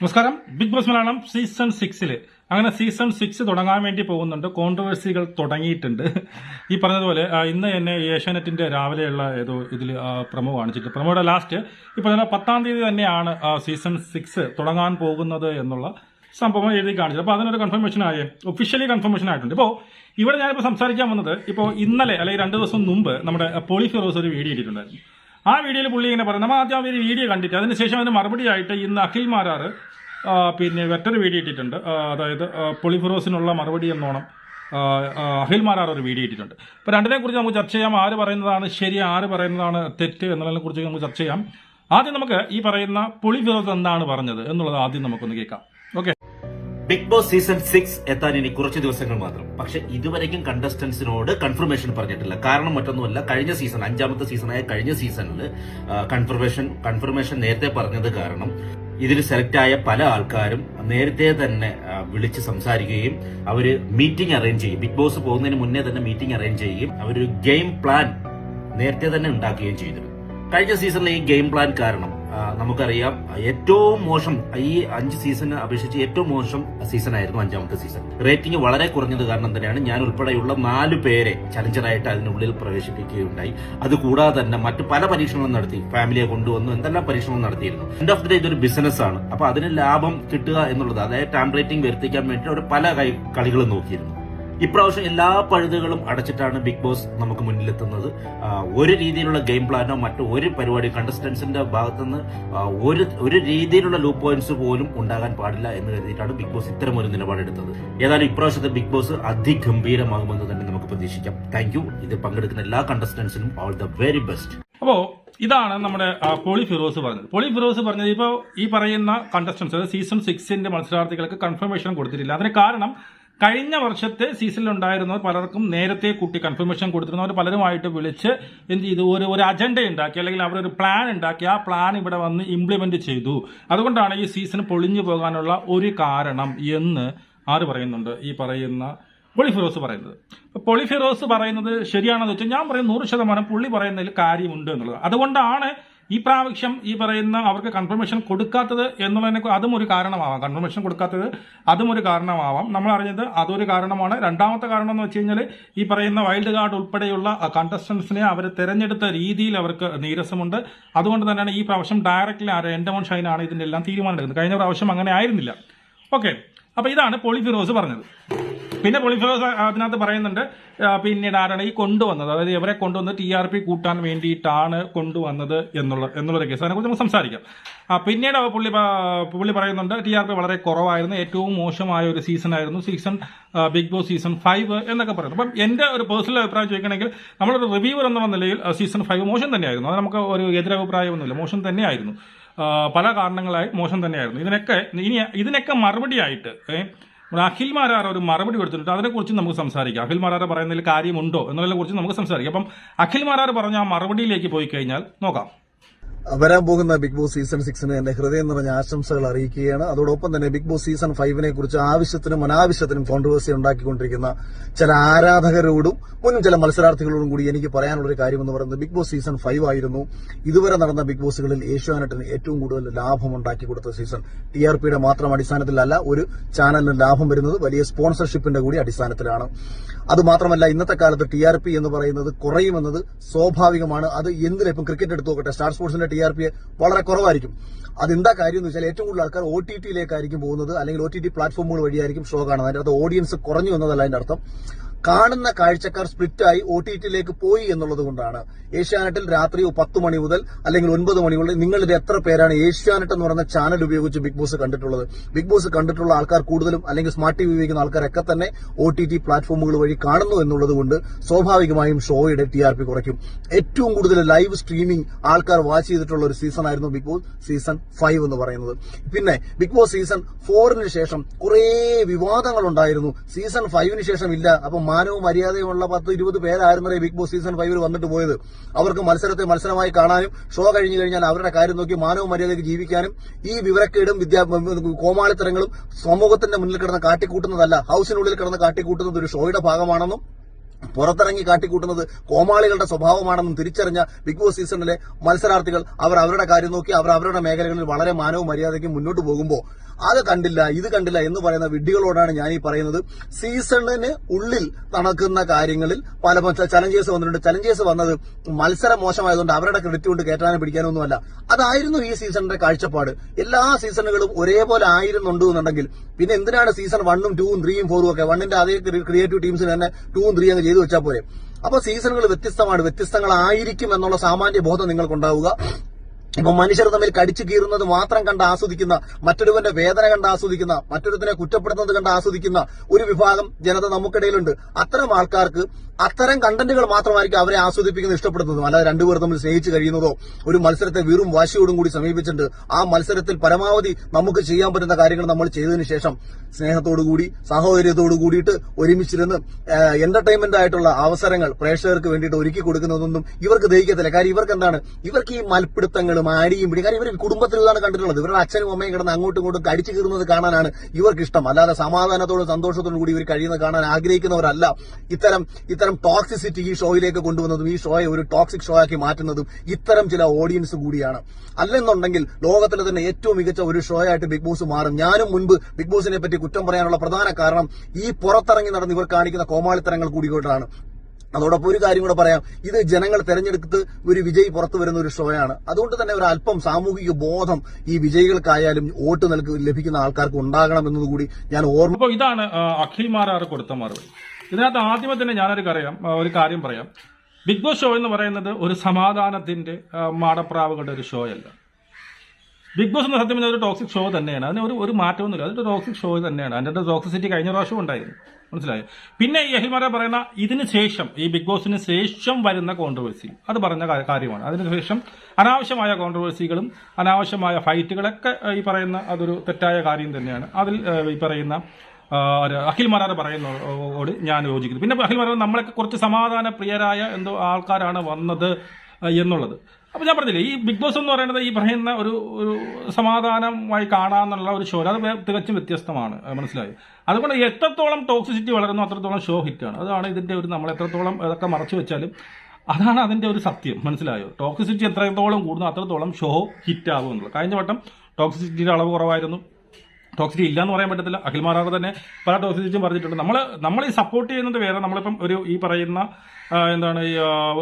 നമസ്കാരം. Big boss Malayalam season സിക്സിൽ അങ്ങനെ സീസൺ സിക്സ് തുടങ്ങാൻ വേണ്ടി പോകുന്നുണ്ട്. കോൺട്രവേഴ്സികൾ തുടങ്ങിയിട്ടുണ്ട്. ഈ പറഞ്ഞതുപോലെ ആ, ഇന്ന് തന്നെ ഏഷ്യാനെറ്റിന്റെ രാവിലെയുള്ള ഏതോ ഇതിൽ പ്രമോ കാണിച്ചിട്ട്. പ്രമോയുടെ ലാസ്റ്റ് ഈ തന്നെ പത്താം തീയതി തന്നെയാണ് സീസൺ സിക്സ് തുടങ്ങാൻ പോകുന്നത് എന്നുള്ള സംഭവം എഴുതി കാണിച്ചത്. അപ്പോൾ അതിനൊരു കൺഫർമേഷൻ ആയി. ഒഫീഷ്യലി കൺഫർമേഷൻ ആയിട്ടുണ്ട്. ഇപ്പോൾ ഇവിടെ ഞാനിപ്പോൾ സംസാരിക്കാൻ വന്നത് ഇപ്പോൾ ഇന്നലെ അല്ലെങ്കിൽ രണ്ട് ദിവസം മുമ്പ് നമ്മുടെ പോളി ഫിറോസ് ഒരു വീഡിയോ ഇട്ടിട്ടുണ്ടായിരുന്നു. ആ വീഡിയോയിൽ പുള്ളി ഇങ്ങനെ പറയും നമ്മൾ ആദ്യം ഒരു വീഡിയോ കണ്ടിട്ട് അതിനുശേഷം അതിന് മറുപടി ആയിട്ട് ഇന്ന് അഖിൽ മാരാറ് ആ, പിന്നെ മറ്റൊരു വീഡിയോ ഇട്ടിട്ടുണ്ട്. അതായത് പൊളിഫറോസിനുള്ള മറുപടി എന്നോണം. അഖിൽമാരാർ ഒരു വീഡിയോ ഇട്ടിട്ടുണ്ട്. അപ്പോൾ രണ്ടിനെ കുറിച്ച് നമുക്ക് ചർച്ച ചെയ്യാം. ആര് പറയുന്നതാണ് ശരി ആര് പറയുന്നതാണ് തെറ്റ് എന്നുള്ളതിനെ കുറിച്ച് നമുക്ക് ചർച്ച ചെയ്യാം. ആദ്യം നമുക്ക് ഈ പറയുന്ന പൊളിഫിറോസ് എന്താണ് പറഞ്ഞത് എന്നുള്ളത് ആദ്യം നമുക്കൊന്ന് കേൾക്കാം. Okay Bigg Boss season six എത്താൻ ഇനി കുറച്ച് ദിവസങ്ങൾ മാത്രം. പക്ഷെ ഇതുവരെയും കണ്ടസ്റ്റൻസിനോട് കൺഫർമേഷൻ പറഞ്ഞിട്ടില്ല. കാരണം മറ്റൊന്നുമല്ല കഴിഞ്ഞ സീസൺ അഞ്ചാമത്തെ സീസണായ കഴിഞ്ഞ സീസണിൽ കൺഫർമേഷൻ കൺഫർമേഷൻ നേരത്തെ പറഞ്ഞത് കാരണം ഇതിൽ സെലക്ട് ആയ പല ആൾക്കാരും നേരത്തെ തന്നെ വിളിച്ച് സംസാരിക്കുകയും അവർ മീറ്റിംഗ് അറേഞ്ച് ചെയ്യും. ബിഗ് ബോസ് പോകുന്നതിന് മുന്നേ തന്നെ മീറ്റിംഗ് അറേഞ്ച് ചെയ്യുകയും അവരൊരു ഗെയിം പ്ലാൻ നേരത്തെ തന്നെ ഉണ്ടാക്കുകയും ചെയ്തിരുന്നു. കഴിഞ്ഞ സീസണിലെ ഈ ഗെയിം പ്ലാൻ കാരണം നമുക്കറിയാം ഏറ്റവും മോശം ഈ അഞ്ച് സീസണിനെ അപേക്ഷിച്ച് ഏറ്റവും മോശം സീസൺ ആയിരുന്നു അഞ്ചാമത്തെ സീസൺ റേറ്റിംഗ് വളരെ കുറഞ്ഞത് കാരണം തന്നെയാണ് ഞാൻ ഉൾപ്പെടെയുള്ള നാല് പേരെ ചലഞ്ചറായിട്ട് അതിനുള്ളിൽ പ്രവേശിപ്പിക്കുകയുണ്ടായി. അതുകൂടാതെ തന്നെ മറ്റു പല പരീക്ഷണങ്ങളും നടത്തി ഫാമിലിയെ കൊണ്ടുവന്നു എന്തെല്ലാം പരീക്ഷണങ്ങൾ നടത്തിയിരുന്നു. എൻഡ് ഓഫ് ദി ഡേ ഇതൊരു ബിസിനസ് ആണ്. അപ്പൊ അതിന് ലാഭം കിട്ടുക എന്നുള്ളത് അതായത് ടാം റേറ്റിംഗ് വരുത്തിക്കാൻ വേണ്ടി അവർ പല കളികളും നോക്കിയിരുന്നു. ഇപ്രാവശ്യം എല്ലാ പഴുതുകളും അടച്ചിട്ടാണ് ബിഗ് ബോസ് നമുക്ക് മുന്നിലെത്തുന്നത്. ഒരു രീതിയിലുള്ള ഗെയിം പ്ലാനോ മറ്റു ഒരു പരിപാടി കണ്ടസ്റ്റൻസിന്റെ ഭാഗത്തുനിന്ന് ഒരു ഒരു രീതിയിലുള്ള ലൂപ്പ് പോയിന്റ്സ് പോലും ഉണ്ടാകാൻ പാടില്ല എന്ന് കരുതിയിട്ടാണ് ബിഗ് ബോസ് ഇത്തരം ഒരു നിലപാടെടുത്തത്. ഏതായാലും ഇപ്രാവശ്യത്തെ ബിഗ് ബോസ് അതിഗംഭീരമാകുമെന്ന് തന്നെ നമുക്ക് പ്രതീക്ഷിക്കാം. താങ്ക് യു ഇത് പങ്കെടുക്കുന്ന എല്ലാ കണ്ടസ്റ്റൻസിനും ഓൾ ദ വെരി ബെസ്റ്റ് അപ്പോ ഇതാണ് നമ്മുടെ പോളി ഫിറോസ് പറഞ്ഞത്. പോളി ഫിറോസ് പറഞ്ഞത് ഇപ്പോൾ ഈ പറയുന്ന കണ്ടസ്റ്റൻസ് സീസൺ സിക്സിന്റെ മത്സരാർത്ഥികൾക്ക് കൺഫർമേഷൻ കൊടുത്തിട്ടില്ല. അതിന് കാരണം കഴിഞ്ഞ വർഷത്തെ സീസണിൽ ഉണ്ടായിരുന്നവർ പലർക്കും നേരത്തെ കൂട്ടി കൺഫർമേഷൻ കൊടുത്തിരുന്നവർ പലരുമായിട്ട് വിളിച്ച് എന്ത് ചെയ്തു? ഒരു ഒരു അജണ്ട ഉണ്ടാക്കി അല്ലെങ്കിൽ അവരൊരു പ്ലാൻ ഉണ്ടാക്കി. ആ പ്ലാൻ ഇവിടെ വന്ന് ഇംപ്ലിമെന്റ് ചെയ്തു. അതുകൊണ്ടാണ് ഈ സീസൺ പൊളിഞ്ഞു പോകാനുള്ള ഒരു കാരണം എന്ന് ആര് പറയുന്നുണ്ട്? ഈ പറയുന്ന പൊളിഫിറോസ് പറയുന്നത്. പൊളിഫിറോസ് പറയുന്നത് ശരിയാണെന്ന് വെച്ചാൽ ഞാൻ പറയുന്ന നൂറ് ശതമാനം പുള്ളി പറയുന്നതിൽ കാര്യമുണ്ട് എന്നുള്ളത്. അതുകൊണ്ടാണ് ഈ പ്രാവശ്യം ഈ പറയുന്ന അവർക്ക് കൺഫർമേഷൻ കൊടുക്കാത്തത് എന്നുള്ളതിനെ അതും ഒരു കാരണമാവാം. കൺഫർമേഷൻ കൊടുക്കാത്തത് അതും ഒരു കാരണമാവാം. നമ്മൾ അറിഞ്ഞത് അതൊരു കാരണമാണ്. രണ്ടാമത്തെ കാരണം എന്ന് വെച്ച് കഴിഞ്ഞാൽ ഈ പറയുന്ന വൈൽഡ് കാർഡ് ഉൾപ്പെടെയുള്ള കണ്ടസ്റ്റൻസിനെ അവർ തിരഞ്ഞെടുത്ത രീതിയിൽ അവർക്ക് നീരസമുണ്ട്. അതുകൊണ്ട് തന്നെയാണ് ഈ പ്രാവശ്യം ഡയറക്റ്റ്ലി ആര്? എന്റെ ഷൈനാണ് ഇതിന്റെ എല്ലാം തീരുമാനം എടുക്കുന്നത്. കഴിഞ്ഞ പ്രാവശ്യം അങ്ങനെ ആയിരുന്നില്ല. ഓക്കെ അപ്പോൾ ഇതാണ് പോളിഫിറോസ് പറഞ്ഞത്. പിന്നെ പൊളിഫോസ് അതിനകത്ത് പറയുന്നുണ്ട് പിന്നീട് ആരാണ് ഈ കൊണ്ടുവന്നത്? അതായത് ഇവരെ കൊണ്ടുവന്ന് ടി ആർ പി കൂട്ടാൻ വേണ്ടിയിട്ടാണ് കൊണ്ടുവന്നത് എന്നുള്ള എന്നുള്ളൊരു കേസ്. അതിനെക്കുറിച്ച് നമുക്ക് സംസാരിക്കാം. പിന്നീട് പുള്ളി പുള്ളി പറയുന്നുണ്ട് ടി ആർ പി വളരെ കുറവായിരുന്നു ഏറ്റവും മോശമായ ഒരു സീസൺ ആയിരുന്നു season Bigg Boss season five എന്നൊക്കെ പറയുന്നു. അപ്പം എന്റെ ഒരു പേഴ്സണൽ അഭിപ്രായം ചോദിക്കണമെങ്കിൽ നമ്മളൊരു റിവ്യൂവർ എന്ന നിലയിൽ സീസൺ ഫൈവ് മോശം തന്നെയായിരുന്നു. അത് നമുക്ക് ഒരു എതിരഭിപ്രായമൊന്നുമില്ല. മോശം തന്നെയായിരുന്നു. പല കാരണങ്ങളായി മോശം തന്നെയായിരുന്നു. ഇതിനൊക്കെ ഇനി ഇതിനൊക്കെ മറുപടിയായിട്ട് നമ്മുടെ അഖിൽ മാരാറ ഒരു മറുപടി കൊടുത്തിട്ടുണ്ട്. അതിനെക്കുറിച്ച് നമുക്ക് സംസാരിക്കാം. അഖിൽ മാരാറ പറയുന്നതിൽ കാര്യമുണ്ടോ എന്നതിനെക്കുറിച്ച് നമുക്ക് സംസാരിക്കാം. അപ്പം അഖിൽ മാരാർ പറഞ്ഞ ആ മറുപടിയിലേക്ക് പോയി കഴിഞ്ഞാൽ നോക്കാം. വരാൻ പോകുന്ന ബിഗ് ബോസ് സീസൺ സിക്സിന് എന്റെ ഹൃദയം നിറഞ്ഞ ആശംസകൾ അറിയിക്കുകയാണ്. അതോടൊപ്പം തന്നെ ബിഗ് ബോസ് സീസൺ ഫൈവിനെ കുറിച്ച് ആവശ്യത്തിനും അനാവശ്യത്തിനും കോൺട്രവേഴ്സി ഉണ്ടാക്കിക്കൊണ്ടിരിക്കുന്ന ചില ആരാധകരോടും മുൻ ചില മത്സരാർത്ഥികളോടും കൂടി എനിക്ക് പറയാനുള്ള ഒരു കാര്യം പറയുന്നത് ബിഗ് ബോസ് സീസൺ ഫൈവ് ആയിരുന്നു. ഇതുവരെ നടന്ന ബിഗ് ബോസുകളിൽ ഏഷ്യാനെറ്റിന് ഏറ്റവും കൂടുതൽ ലാഭം ഉണ്ടാക്കി കൊടുത്ത സീസൺ ടി ആർ പിയുടെ മാത്രം അടിസ്ഥാനത്തിലല്ല ഒരു ചാനലിന് ലാഭം വരുന്നത് വലിയ സ്പോൺസർഷിപ്പിന്റെ കൂടി അടിസ്ഥാനത്തിലാണ്. അത് മാത്രമല്ല ഇന്നത്തെ കാലത്ത് ടി ആർ പി എന്ന് പറയുന്നത് കുറയുമെന്നത് സ്വാഭാവികമാണ്. അത് എന്തിലും ഇപ്പം ക്രിക്കറ്റ് എടുത്തു നോക്കട്ടെ? സ്റ്റാർ സ്പോർട്സിന്റെ ടി ആർ പി വളരെ കുറവായിരിക്കും. അതെന്താ കാര്യം എന്ന് വെച്ചാൽ ഏറ്റവും കൂടുതൽ ആൾക്കാർ ഒ ടി ടിയിലേക്കായിരിക്കും പോകുന്നത് അല്ലെങ്കിൽ ഒ ടി ടി പ്ലാറ്റ്ഫോമുകൾ വഴിയായിരിക്കും ഷോ കാണുന്നത്. അതിന്റെ അകത്ത് ഓഡിയൻസ് കുറഞ്ഞു എന്നതല്ല അതിന്റെ അർത്ഥം. കാണുന്ന കാഴ്ചക്കാർ സ്പ്ലിറ്റായി ഒ ടി ടിയിലേക്ക് പോയി എന്നുള്ളത് കൊണ്ടാണ്. ഏഷ്യാനെറ്റിൽ രാത്രി പത്ത് മണി മുതൽ അല്ലെങ്കിൽ ഒൻപത് മണി മുതൽ നിങ്ങളിൽ എത്ര പേരാണ് ഏഷ്യാനെറ്റ് എന്ന് പറയുന്ന ചാനൽ ഉപയോഗിച്ച് ബിഗ് ബോസ് കണ്ടിട്ടുള്ളത്. ബിഗ് ബോസ് കണ്ടിട്ടുള്ള ആൾക്കാർ കൂടുതലും അല്ലെങ്കിൽ സ്മാർട്ട് ടി വി ഉപയോഗിക്കുന്ന ആൾക്കാരൊക്കെ തന്നെ ഒ ടി ടി പ്ലാറ്റ്ഫോമുകൾ വഴി കാണുന്നു എന്നുള്ളത് കൊണ്ട് സ്വാഭാവികമായും ഷോയുടെ ടി ആർ പി കുറയ്ക്കും. ഏറ്റവും കൂടുതൽ ലൈവ് സ്ട്രീമിംഗ് ആൾക്കാർ വാച്ച് ചെയ്തിട്ടുള്ള ഒരു സീസൺ ആയിരുന്നു ബിഗ് ബോസ് സീസൺ ഫൈവ് എന്ന് പറയുന്നത്. പിന്നെ ബിഗ് ബോസ് സീസൺ ഫോറിന് ശേഷം കുറേ വിവാദങ്ങൾ ഉണ്ടായിരുന്നു സീസൺ ഫൈവിന് ശേഷം ഇല്ല അപ്പൊ മാനവും മര്യാദയുമുള്ള പത്ത് ഇരുപത് പേരായിരുന്നേ ബിഗ് ബോസ് സീസൺ ഫൈവിൽ വന്നിട്ട് പോയത്? അവർക്ക് മത്സരത്തെ മത്സരമായി കാണാനും ഷോ കഴിഞ്ഞു കഴിഞ്ഞാൽ അവരുടെ കാര്യം നോക്കി മാനവും മര്യാദയ്ക്ക് ജീവിക്കാനും ഈ വിവരക്കേടും വിദ്യാ കോമാളിത്തരങ്ങളും സമൂഹത്തിന്റെ മുന്നിൽ കിടന്ന് കാട്ടിക്കൂട്ടുന്നതല്ല ഹൌസിനുള്ളിൽ കിടന്ന് കാട്ടിക്കൂട്ടുന്നത് ഒരു ഷോയുടെ ഭാഗമാണെന്നും പുറത്തിറങ്ങി കാട്ടിക്കൂട്ടുന്നത് കോമാളികളുടെ സ്വഭാവമാണെന്നും തിരിച്ചറിഞ്ഞ ബിഗ് ബോസ് സീസണിലെ മത്സരാർത്ഥികൾ അവർ അവരുടെ കാര്യം നോക്കി അവർ അവരുടെ മേഖലകളിൽ വളരെ മാനവും മര്യാദയ്ക്കും മുന്നോട്ട് പോകുമ്പോൾ അത് കണ്ടില്ല ഇത് കണ്ടില്ല എന്ന് പറയുന്ന വിഡ്ഢികളോടാണ് ഞാൻ ഈ പറയുന്നത്. സീസണിന് ഉള്ളിൽ നടക്കുന്ന കാര്യങ്ങളിൽ പല ചലഞ്ചേഴ്സ് വന്നിട്ടുണ്ട്. ചലഞ്ചേഴ്സ് വന്നത് മത്സരം മോശമായതുകൊണ്ട് അവരുടെ ക്രെഡിറ്റ് കൊണ്ട് കയറ്റാനും പിടിക്കാനൊന്നുമല്ല. അതായിരുന്നു ഈ സീസണിന്റെ കാഴ്ചപ്പാട്. എല്ലാ സീസണുകളും ഒരേപോലെ ആയിരുന്നുണ്ട് എന്നുണ്ടെങ്കിൽ പിന്നെ എന്തിനാണ് സീസൺ വണ്ണും ടൂവും ത്രീയും ഫോറും ഒക്കെ? വണ്ണിന്റെ അതേ ക്രിയേറ്റീവ് ടീംസിന് തന്നെ ടൂവും ത്രീ അങ്ങ് ചെയ്തു വെച്ചാൽ പോരെ. അപ്പൊ സീസണുകൾ വ്യത്യസ്തമാണ്. വ്യത്യസ്തങ്ങളായിരിക്കും എന്നുള്ള സാമാന്യ ബോധം നിങ്ങൾക്കുണ്ടാവുക. ഇപ്പൊ മനുഷ്യർ തമ്മിൽ കടിച്ചു കീറുന്നത് മാത്രം കണ്ട് ആസ്വദിക്കുന്ന മറ്റൊരുവന്റെ വേദന കണ്ട് ആസ്വദിക്കുന്ന മറ്റൊരുത്തിനെ കുറ്റപ്പെടുത്തുന്നത് കണ്ട് ആസ്വദിക്കുന്ന ഒരു വിഭാഗം ജനത നമുക്കിടയിലുണ്ട്. അത്തരം ആൾക്കാർക്ക് അത്തരം കണ്ടന്റുകൾ മാത്രമായിരിക്കും അവരെ ആസ്വദിപ്പിക്കുന്നത് ഇഷ്ടപ്പെടുന്നതും. അല്ലാതെ രണ്ടുപേർ തമ്മിൽ സ്നേഹിച്ച് കഴിയുന്നതോ ഒരു മത്സരത്തെ വെറും വാശിയോടും കൂടി സമീപിച്ചിട്ടുണ്ട്. ആ മത്സരത്തിൽ പരമാവധി നമുക്ക് ചെയ്യാൻ പറ്റുന്ന കാര്യങ്ങൾ നമ്മൾ ചെയ്തതിനു ശേഷം സ്നേഹത്തോടു കൂടി സാഹോദര്യത്തോടു കൂടിയിട്ട് ഒരുമിച്ചിരുന്ന് എന്റർടൈൻമെന്റ് ആയിട്ടുള്ള അവസരങ്ങൾ പ്രേക്ഷകർക്ക് വേണ്ടിയിട്ട് ഒരുക്കി കൊടുക്കുന്നതൊന്നും ഇവർക്ക് ദഹിക്കത്തില്ല. കാര്യം ഇവർക്ക് എന്താണ് ഇവർക്ക് ഈ മൽപ്പിടുത്തങ്ങളും മാരിയും പിടി. കാര്യം ഇവർ കുടുംബത്തിലുള്ളതാണ് കണ്ടിട്ടുള്ളത്. ഇവരുടെ അച്ഛനും അമ്മയും കിടന്ന് അങ്ങോട്ടും ഇങ്ങോട്ടും കടിച്ചു കീറുന്നത് കാണാനാണ് ഇവർക്ക് ഇഷ്ടം അല്ലാതെ സമാധാനത്തോടും സന്തോഷത്തോടും കൂടി ഇവർ കഴിയുന്നത് കാണാൻ ആഗ്രഹിക്കുന്നവരല്ല. ഇത്തരം ഇത്തരം ടോക്സിസിറ്റി ഈ ഷോയിലേക്ക് കൊണ്ടുവന്നതും ഈ ഷോയെ ഒരു ടോക്സിക് ഷോ ആക്കി മാറ്റുന്നതും ഇത്തരം ചില ഓഡിയൻസ് കൂടിയാണ്. അല്ലെന്നുണ്ടെങ്കിൽ ലോകത്തിലെ തന്നെ ഏറ്റവും മികച്ച ഒരു ഷോ ആയിട്ട് ബിഗ് ബോസ് മാറും. ഞാനും മുൻപ് ബിഗ് ബോസിനെ പറ്റി കുറ്റം പറയാനുള്ള പ്രധാന കാരണം ഈ പുറത്തിറങ്ങി നടന്ന് ഇവർ കാണിക്കുന്ന കോമാളിത്തരങ്ങൾ കൂടിക്കൊണ്ടാണ്. അതോടൊപ്പം ഒരു കാര്യം കൂടെ പറയാം. ഇത് ജനങ്ങൾ തെരഞ്ഞെടുത്ത് ഒരു വിജയി പുറത്തു വരുന്ന ഒരു ഷോയാണ് അതുകൊണ്ട് തന്നെ ഒരു അല്പം സാമൂഹിക ബോധം ഈ വിജയികൾക്കായാലും വോട്ട് നൽകി ലഭിക്കുന്ന ആൾക്കാർക്ക് ഉണ്ടാകണം എന്നതുകൂടി ഞാൻ ഓർമ്മ ഇതാണ് അഖിൽ മാരാറ് കൊടുത്ത മറുപടി. ഇതിനകത്ത് ആദ്യമേ തന്നെ ഞാനൊരു കറിയാം ഒരു കാര്യം പറയാം. ബിഗ് ബോസ് ഷോ എന്ന് പറയുന്നത് ഒരു സമാധാനത്തിന്റെ മാടപ്രാവുകളുടെ ഒരു ഷോ അല്ല. ബിഗ് ബോസ് എന്ന സത്യം പറഞ്ഞാൽ ഒരു ടോക്സിക് ഷോ തന്നെയാണ്. അതിന് ഒരു ഒരു മാറ്റമൊന്നുമില്ല. അതൊരു ടോക്സിക് ഷോ തന്നെയാണ്. അതിന്റെ ടോക്സിസിറ്റി കഴിഞ്ഞ പ്രാവശ്യം ഉണ്ടായിരുന്നു. മനസ്സിലായോ? പിന്നെ ഈ അഹിൽമാര പറയുന്ന ഇതിന് ശേഷം ഈ ബിഗ് ബോസിന് ശേഷം വരുന്ന കോൺട്രവേഴ്സി അത് പറഞ്ഞ കാര്യമാണ്. അതിനുശേഷം അനാവശ്യമായ കോൺട്രവേഴ്സികളും അനാവശ്യമായ ഫൈറ്റുകളൊക്കെ ഈ പറയുന്ന അതൊരു തെറ്റായ കാര്യം തന്നെയാണ്. അതിൽ ഈ പറയുന്ന അഖിൽ മരാർ പറയുന്നതോട് ഞാൻ യോജിക്കുന്നു. പിന്നെ അഖിൽ മരാർ നമ്മളൊക്കെ കുറച്ച് സമാധാന പ്രിയരായ എന്തോ ആൾക്കാരാണ് വന്നത് എന്നുള്ളത്. അപ്പൊ ഞാൻ പറഞ്ഞില്ലേ ഈ ബിഗ് ബോസ് എന്ന് പറയുന്നത് ഈ പറയുന്ന ഒരു ഒരു സമാധാനമായി കാണാന്നുള്ള ഒരു ഷോ അത് തികച്ചും വ്യത്യസ്തമാണ്. മനസ്സിലായി? അതുകൊണ്ട് എത്രത്തോളം ടോക്സിസിറ്റി വളരുന്നു അത്രത്തോളം ഷോ ഹിറ്റാണ് അതാണ് ഇതിന്റെ ഒരു നമ്മൾ എത്രത്തോളം ഇതൊക്കെ മറച്ചു വെച്ചാലും അതാണ് അതിന്റെ ഒരു സത്യം. മനസ്സിലായോ? ടോക്സിസിറ്റി എത്രത്തോളം കൂടുന്നു അത്രത്തോളം ഷോ ഹിറ്റ് എന്നുള്ളത്. കഴിഞ്ഞ വട്ടം ടോക്സിസിറ്റിയുടെ അളവ് കുറവായിരുന്നു. ടോക്സിറ്റി ഇല്ല എന്ന് പറയാൻ പറ്റത്തില്ല. അഖിൽ മാറാറ് തന്നെ പല ടോക്സിറ്റിയും പറഞ്ഞിട്ടുണ്ട്. നമ്മൾ നമ്മൾ ഈ സപ്പോർട്ട് ചെയ്യുന്നത് വേറെ നമ്മളിപ്പം ഒരു ഈ പറയുന്ന എന്താണ് ഈ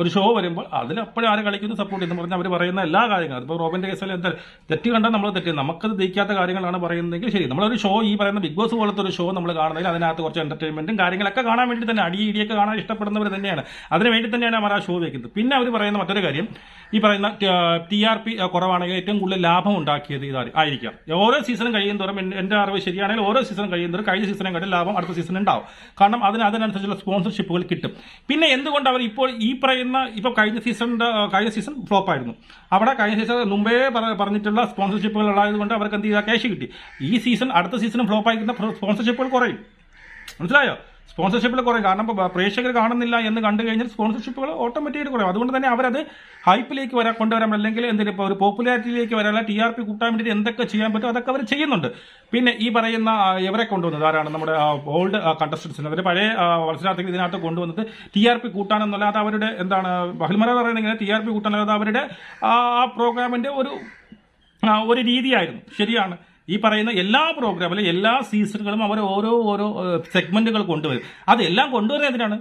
ഒരു ഷോ വരുമ്പോൾ അതിലപ്പോഴും ആരും കളിക്കുന്നു സപ്പോർട്ട് ചെയ്യുന്നു പറഞ്ഞാൽ അവർ പറയുന്ന എല്ലാ കാര്യങ്ങളും. ഇപ്പോൾ റോബിന്റെ കേസിൽ എന്താ തെറ്റ് കണ്ടാൽ നമ്മൾ തെറ്റ്. നമുക്കത് ദഹിക്കാത്ത കാര്യങ്ങളാണ് പറയുന്നതെങ്കിൽ ശരി. നമ്മളൊരു ഷോ ഈ പറയുന്ന ബിഗ് ബോസ് പോലത്തെ ഒരു ഷോ നമ്മൾ കാണുന്നതിൽ അതിനകത്ത് കുറച്ച് എന്റർടൈൻമെന്റും കാര്യങ്ങളൊക്കെ കാണാൻ വേണ്ടി തന്നെ അടി ഇടിയൊക്കെ കാണാൻ ഇഷ്ടപ്പെടുന്നവർ തന്നെയാണ്. അതിന് വേണ്ടി തന്നെയാണ് അവർ ആ ഷോ വയ്ക്കുന്നത് പിന്നെ അവർ പറയുന്ന മറ്റൊരു കാര്യം ഈ പറയുന്ന ടി ആർ പി കുറവാണെങ്കിൽ ഏറ്റവും കൂടുതൽ ലാഭം ഉണ്ടാക്കിയത് ഇതാണ് ആയിരിക്കാം. ഓരോ സീസണും കഴിയും തോറും എന്റെ അറിവ് ശരിയാണെങ്കിൽ ഓരോ സീസണും കഴിയും തോറും കഴിഞ്ഞ സീസണും കാട്ടി ലാഭം അടുത്ത സീസൺ ഉണ്ടാവും. കാരണം അതിന് അതിനനുസരിച്ചുള്ള സ്പോൺസർഷിപ്പുകൾ കിട്ടും. പിന്നെ എന്തുകൊണ്ട് അവർ ഇപ്പോൾ ഈ പറയുന്ന ഇപ്പൊ കഴിഞ്ഞ സീസണിന്റെ കഴിഞ്ഞ സീസൺ ഫ്ലോപ്പ് ആയിരുന്നു അവിടെ കഴിഞ്ഞ സീസൺ മുമ്പേ പറഞ്ഞിട്ടുള്ള സ്പോൺസർഷിപ്പുകൾ ഉള്ളതുകൊണ്ട് അവർക്ക് എന്ത് ചെയ്താൽ ക്യാഷ് കിട്ടി. ഈ സീസൺ അടുത്ത സീസണും ഫ്ലോപ്പ് ആയിരിക്കുന്ന സ്പോൺസർഷിപ്പുകൾ കുറയും. മനസ്സിലായോ? സ്പോൺസർഷിപ്പിൽ കുറയും. കാരണം ഇപ്പോൾ പ്രേക്ഷകർ കാണുന്നില്ല എന്ന് കണ്ടു കഴിഞ്ഞാൽ സ്പോൺസർഷിപ്പുകൾ ഓട്ടോമാറ്റിക്കായിട്ട് കുറയും. അതുകൊണ്ട് തന്നെ അവരത് ഹൈപ്പിലേക്ക് വരാൻ കൊണ്ടുവരാൻ അല്ലെങ്കിൽ എന്തിനും ഇപ്പോൾ ഒരു പോപ്പുലാരിറ്റിയിലേക്ക് വരാൻ ടി ആർ പി കൂട്ടാൻ വേണ്ടിയിട്ട് എന്തൊക്കെ ചെയ്യാൻ പറ്റും അതൊക്കെ അവർ ചെയ്യുന്നുണ്ട്. പിന്നെ ഈ പറയുന്ന ഇവരെ കൊണ്ടുവന്നത് ആരാണ്? നമ്മുടെ ഓൾഡ് കണ്ടസ്റ്റൻസിന് അവർ പഴയ മത്സരാർത്ഥികൾ ഇതിനകത്ത് കൊണ്ടുവന്നത് ടി ആർ പി കൂട്ടാനെന്നല്ലാതെ അവരുടെ എന്താണ് ബഹൽമര പറയുന്നത് ടി ആർ പി കൂട്ടാനല്ലാതെ അവരുടെ ആ പ്രോഗ്രാമിന്റെ ഒരു ഒരു രീതിയായിരുന്നു. ശരിയാണ്. ഈ പറയുന്ന എല്ലാ പ്രോഗ്രാമിലും എല്ലാ സീസണുകളും അവർ ഓരോ ഓരോ സെഗ്മെന്റുകൾ കൊണ്ടുവരും. അതെല്ലാം കൊണ്ടുവരുന്നത് എന്തിനാണ്?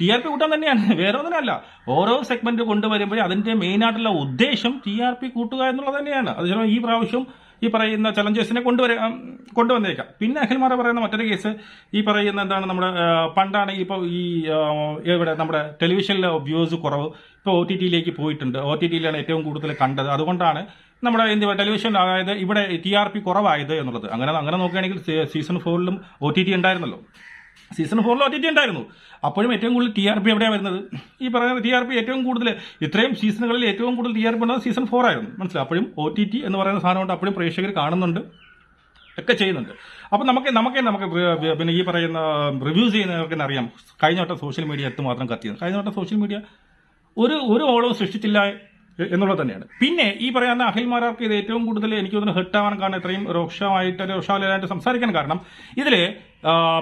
ടി ആർ പി കൂട്ടാൻ തന്നെയാണ്. വേറെ ഒന്നിനല്ല. ഓരോ സെഗ്മെന്റ് കൊണ്ടുവരുമ്പോൾ അതിന്റെ മെയിൻ ആയിട്ടുള്ള ഉദ്ദേശം ടി ആർ പി കൂട്ടുക എന്നുള്ളത് തന്നെയാണ്. അത് ചിലപ്പോൾ ഈ പ്രാവശ്യം ഈ പറയുന്ന ചലഞ്ചേഴ്സിനെ കൊണ്ടുവരാം കൊണ്ടുവന്നേക്കാം. പിന്നെ അഖിൽമാരെ പറയുന്ന മറ്റൊരു കേസ് ഈ പറയുന്ന എന്താണ് നമ്മുടെ പണ്ടാണ് ഇപ്പോൾ ഈ ഇവിടെ നമ്മുടെ ടെലിവിഷനിലെ വ്യൂസ് കുറവ്. ഇപ്പോൾ ഒ ടി ടിയിലേക്ക് പോയിട്ടുണ്ട്. ഒ ടി ടിയിലാണ് ഏറ്റവും കൂടുതൽ കണ്ടത്. അതുകൊണ്ടാണ് നമ്മുടെ എന്ത് ടെലിവിഷൻ അതായത് ഇവിടെ ടി ആർ പി കുറവായത് എന്നുള്ളത്. അങ്ങനെ അങ്ങനെ നോക്കുകയാണെങ്കിൽ സീസൺ ഫോറിലും ഒ ടി ടി ഉണ്ടായിരുന്നല്ലോ. സീസൺ ഫോറിൽ ഒ ടി ടി ഉണ്ടായിരുന്നു. അപ്പോഴും ഏറ്റവും കൂടുതൽ ടി ആർ പി എവിടെയാണ് വരുന്നത്? ഈ പറയുന്ന ടി ആർ പി ഏറ്റവും കൂടുതൽ ഇത്രയും സീസണുകളിൽ ഏറ്റവും കൂടുതൽ ടി ആർ പി ഉള്ളത് സീസൺ ഫോർ ആയിരുന്നു. മനസ്സിലായി? അപ്പോഴും ഒ ടി ടി എന്ന് പറയുന്ന സാധനം കൊണ്ട് അപ്പോഴും പ്രേക്ഷകർ കാണുന്നുണ്ട് ഒക്കെ ചെയ്യുന്നുണ്ട്. അപ്പം നമുക്ക് നമുക്ക് നമുക്ക് പിന്നെ ഈ പറയുന്ന റിവ്യൂസ് ചെയ്യുന്നവർക്ക് അറിയാം. കഴിഞ്ഞ വട്ടം സോഷ്യൽ മീഡിയ എത്തുമാത്രം കത്തിയത്. കഴിഞ്ഞ വട്ടം സോഷ്യൽ മീഡിയ ഒരു ഒരു ഓളവും സൃഷ്ടിച്ചില്ല എന്നുള്ളത് തന്നെയാണ്. പിന്നെ ഈ പറയുന്ന അഖിൽമാരാർക്ക് ഇത് ഏറ്റവും കൂടുതൽ എനിക്ക് തോന്നുന്നു ഹെട്ടാവാൻ കാരണം ഇത്രയും രോക്ഷമായിട്ട് രോഷാലായിട്ട് സംസാരിക്കാൻ കാരണം ഇതിൽ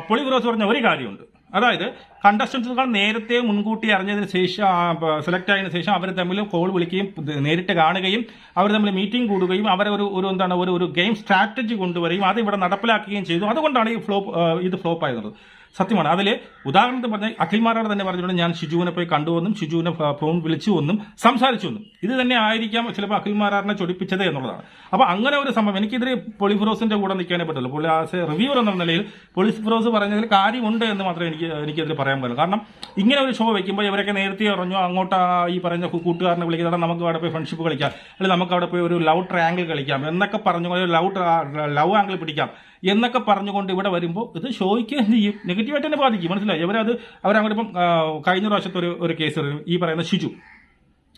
പൊളി ഫിറോസ് പറഞ്ഞ ഒരു കാര്യമുണ്ട്. അതായത് കണ്ടസ്റ്റൻസുകൾ നേരത്തെ മുൻകൂട്ടി അറിഞ്ഞതിന് ശേഷം സെലക്ട് ആയതിനു ശേഷം അവർ തമ്മിൽ കോൾ വിളിക്കുകയും നേരിട്ട് കാണുകയും അവർ തമ്മിൽ മീറ്റിംഗ് കൂടുകയും അവരെ ഒരു ഒരു എന്താണ് ഒരു ഒരു ഗെയിം സ്ട്രാറ്റജി കൊണ്ടുവരികയും അത് ഇവിടെ നടപ്പിലാക്കുകയും ചെയ്തു. അതുകൊണ്ടാണ് ഈ ഫ്ലോപ്പ് ഇത് ഫ്ലോപ്പ് ആയത് സത്യമാണ്. അതിൽ ഉദാഹരണത്തിന് പറഞ്ഞ അഖിൽമാരോട് തന്നെ പറഞ്ഞിട്ടുണ്ട് ഞാൻ ഷിജുവിനെ പോയി കണ്ടുവെന്നും ഷിജുവിനെ ഫോൺ വിളിച്ചു എന്നും സംസാരിച്ചു എന്നും. ഇത് തന്നെ ആയിരിക്കാം ചിലപ്പോൾ അഖിൽമാരാറിനെ ചൊടിപ്പിച്ചത് എന്നുള്ളതാണ്. അപ്പോൾ അങ്ങനെ ഒരു സംഭവം എനിക്കിതിൽ പൊളിഫിറോസിന്റെ കൂടെ നിൽക്കാനേ പറ്റുള്ളൂ. പുള്ളി ആസ് റിവ്യൂർ എന്ന നിലയിൽ പൊളിഫിറോസ് പറഞ്ഞതിൽ കാര്യമുണ്ട് എന്ന് മാത്രമേ എനിക്ക് എനിക്കതിൽ പറയാൻ പറ്റുള്ളൂ. കാരണം ഇങ്ങനെ ഒരു ഷോ വയ്ക്കുമ്പോൾ ഇവരൊക്കെ നേരത്തെ ഇറങ്ങോ അങ്ങോട്ട് ഈ പറഞ്ഞ കൂട്ടുകാരനെ വിളിക്കുന്നത് നമുക്ക് അവിടെ പോയി ഫ്രണ്ട്ഷിപ്പ് കളിക്കാം. അല്ലെങ്കിൽ നമുക്ക് അവിടെ പോയി ഒരു ലവ് ട്രയാങ്കിൾ കളിക്കാം. എന്നൊക്കെ പറഞ്ഞു ലവ് ലവ് ആംഗിൾ പിടിക്കാം. എന്നൊക്കെ പറഞ്ഞുകൊണ്ട് ഇവിടെ വരുമ്പോൾ ഇത് ഷോയ്ക്ക് എന്ത് ചെയ്യും നെഗറ്റീവായിട്ട് തന്നെ ബാധിക്കും. മനസ്സിലായി? ഇവരത് അവരങ്ങോട്ട് ഇപ്പം കഴിഞ്ഞ പ്രാവശ്യത്തെ ഒരു ഒരു കേസ് ഈ പറയുന്ന ഷിജു.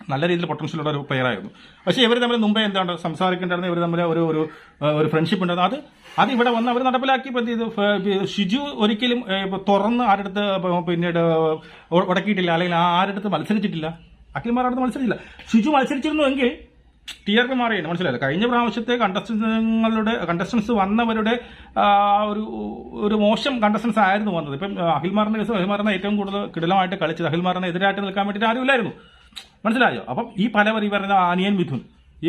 നല്ല രീതിയിൽ പൊട്ടൻഷ്യലുള്ള ഒരു പ്ലെയർ ആയിരുന്നു. പക്ഷേ ഇവർ തമ്മിൽ മുമ്പേ എന്താണ് സംസാരിക്കേണ്ടായിരുന്നു. ഇവർ തമ്മിൽ ഒരു ഒരു ഒരു ഫ്രണ്ട്ഷിപ്പ് ഉണ്ടായിരുന്നു. അത് അത് ഇവിടെ വന്ന് അവർ നടപ്പിലാക്കി. ഇപ്പം എന്ത് ചെയ്തു? ഷിജു ഒരിക്കലും തുറന്ന് ആരുടെ പിന്നീട് ഉ- ഉടക്കിയിട്ടില്ല അല്ലെങ്കിൽ ആരുടെ മത്സരിച്ചിട്ടില്ല. അഖിൽമാരുടെ അടുത്ത് മത്സരിച്ചില്ല. ഷിജു മത്സരിച്ചിരുന്നു എങ്കിൽ ടി ആർ പി മാറിയാണ് മനസ്സിലായില്ല? കഴിഞ്ഞ പ്രാവശ്യത്തെ കണ്ടസ്റ്റൻസുകളുടെ കണ്ടസ്റ്റൻസ് വന്നവരുടെ ഒരു ഒരു മോശം കണ്ടസ്റ്റൻസ് ആയിരുന്നു വന്നത്. ഇപ്പം അഖിൽമാറിന്റെ കേസ് അഖിൽമാറിനെ ഏറ്റവും കൂടുതൽ കിടലമായിട്ട് കളിച്ചത് അഖിൽമാറിനെ എതിരായിട്ട് നിൽക്കാൻ വേണ്ടിയിട്ട് ആരുമില്ലായിരുന്നു. മനസ്സിലായോ? അപ്പം ഈ പലവർ ഈ പറയുന്ന അനിയൻ മിഥുൻ ഈ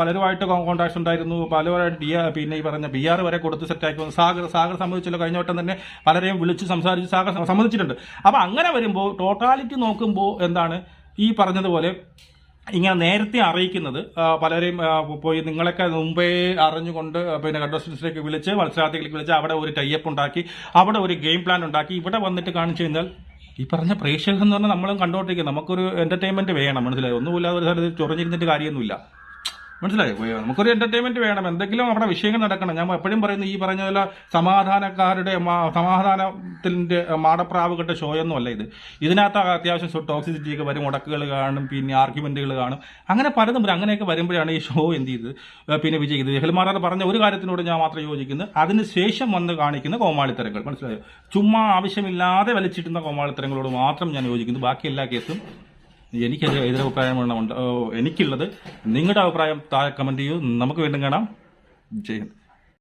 പലരുമായിട്ട് കോൺടാക്ട്സ് ഉണ്ടായിരുന്നു. പലവരായിട്ട് ഡി പിന്നെ ഈ പറഞ്ഞ ബി ആർ വരെ കൊടുത്ത് സെറ്റാക്കി വന്നു. സാഗർ സാഗർ സംബന്ധിച്ചല്ലോ കഴിഞ്ഞ വട്ടം തന്നെ പലരെയും വിളിച്ച് സംസാരിച്ച് സാഗർ സമ്മതിച്ചിട്ടുണ്ട് അപ്പം അങ്ങനെ വരുമ്പോൾ ടോട്ടാലിറ്റി നോക്കുമ്പോൾ എന്താണ്? ഈ പറഞ്ഞതുപോലെ ഇങ്ങനെ നേരത്തെ അറിയിക്കുന്നത് പലരെയും പോയി നിങ്ങളൊക്കെ മുമ്പേ അറിഞ്ഞുകൊണ്ട് പിന്നെ കണ്ടസ്റ്റൻസിലേക്ക് വിളിച്ച് മത്സരാർത്ഥികളിലേക്ക് വിളിച്ച് അവിടെ ഒരു ടൈപ്പ് ഉണ്ടാക്കി അവിടെ ഒരു ഗെയിം പ്ലാൻ ഉണ്ടാക്കി ഇവിടെ വന്നിട്ട് കാണിച്ചു കഴിഞ്ഞാൽ ഈ പറഞ്ഞ പ്രേക്ഷകർ എന്ന് പറഞ്ഞാൽ നമ്മളും കണ്ടോണ്ടിരിക്കുക നമുക്കൊരു എന്റർടൈൻമെന്റ് വേണം മനസ്സിലായി? ഒന്നുമില്ലാതെ ഒരു സ്ഥലത്ത് ചൊറിഞ്ഞിരുന്നിട്ട് കാര്യമൊന്നുമില്ല. മനസ്സിലായോ? നമുക്കൊരു എന്റർടൈൻമെന്റ് വേണം. എന്തെങ്കിലും അവിടെ വിഷയങ്ങൾ നടക്കണം. ഞാൻ എപ്പോഴും പറയുന്നു ഈ പറഞ്ഞ പോലെ സമാധാനക്കാരുടെ സമാധാനത്തിന്റെ മാടപ്രാവ് കെട്ട ഷോ ഒന്നും അല്ല ഇത്. ഇതിനകത്ത് അത്യാവശ്യം ടോക്സിസിറ്റി ഒക്കെ വരും. മുടക്കുകൾ കാണും പിന്നെ ആർഗ്യുമെന്റുകൾ കാണും. അങ്ങനെ പലതും വരും. അങ്ങനെയൊക്കെ വരുമ്പോഴാണ് ഈ ഷോ എന്ത് ചെയ്ത് പിന്നെ വിജയിക്കുന്നത് ജഹൽമാരാർ പറഞ്ഞ ഒരു കാര്യത്തിനോട് ഞാൻ മാത്രം യോജിക്കുന്നു. അതിന് ശേഷം വന്ന് കാണിക്കുന്ന കോമാളിത്തരങ്ങൾ. മനസ്സിലായോ? ചുമ്മാ ആവശ്യമില്ലാതെ വലിച്ചിട്ടുന്ന കോമാളിത്തരങ്ങളോട് മാത്രം ഞാൻ യോജിക്കുന്നു. ബാക്കി എല്ലാ കേസും എനിക്കത് ഏതൊരു അഭിപ്രായം ഓ, എനിക്കുള്ളത് നിങ്ങളുടെ അഭിപ്രായം താഴെ കമന്റ് ചെയ്യൂ. നമുക്ക് വീണ്ടും കാണാം. ജയ്